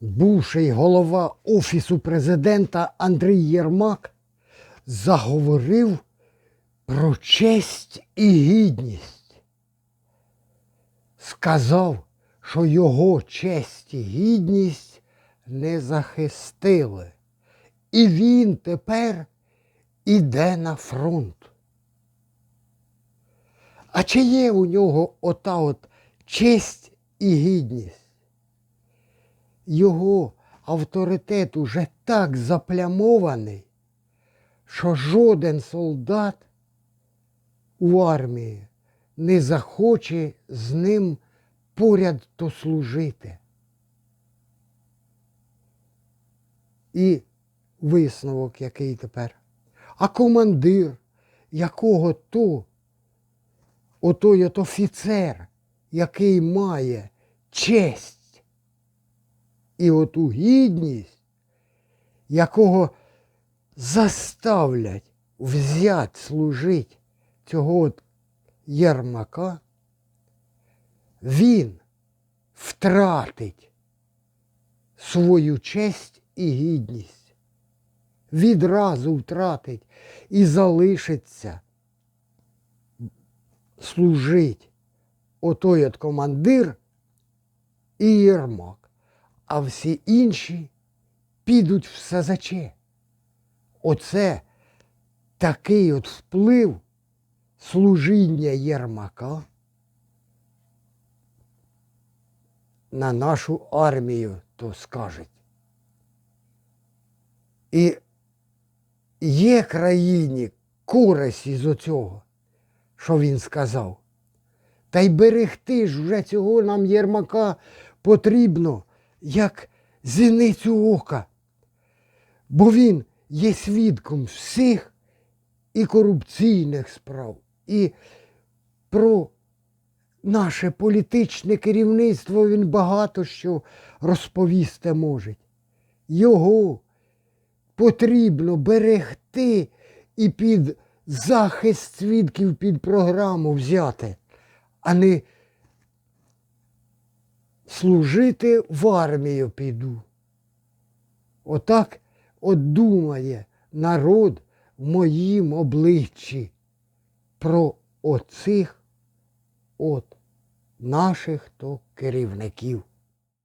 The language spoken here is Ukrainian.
бувший голова Офісу президента Андрій Єрмак заговорив про честь і гідність. Сказав, що його честь і гідність не захистили. І він тепер іде на фронт. А чи є у нього ота от честь і гідність? Його авторитет уже так заплямований, що жоден солдат у армії не захоче з ним поряд то служити. І висновок який тепер. А командир, якого то, отой от офіцер, який має честь і оту гідність, якого заставлять взять служить цього от Єрмака, він втратить свою честь і гідність. Відразу втратить і залишиться служить отой от командир і Єрмак, а всі інші підуть в СЗЧ. Оце такий от вплив служіння Єрмака на нашу армію, то скажуть. І є країні користь із оцього, що він сказав. Та й берегти ж вже цього нам Єрмака потрібно, як зіницю ока. Бо він є свідком всіх і корупційних справ, і про наше політичне керівництво він багато що розповісти може. Його потрібно берегти і під захист свідків під програму взяти, а не служити в армію піду. Отак от думає народ в моїм обличчі про оцих от наших то керівників.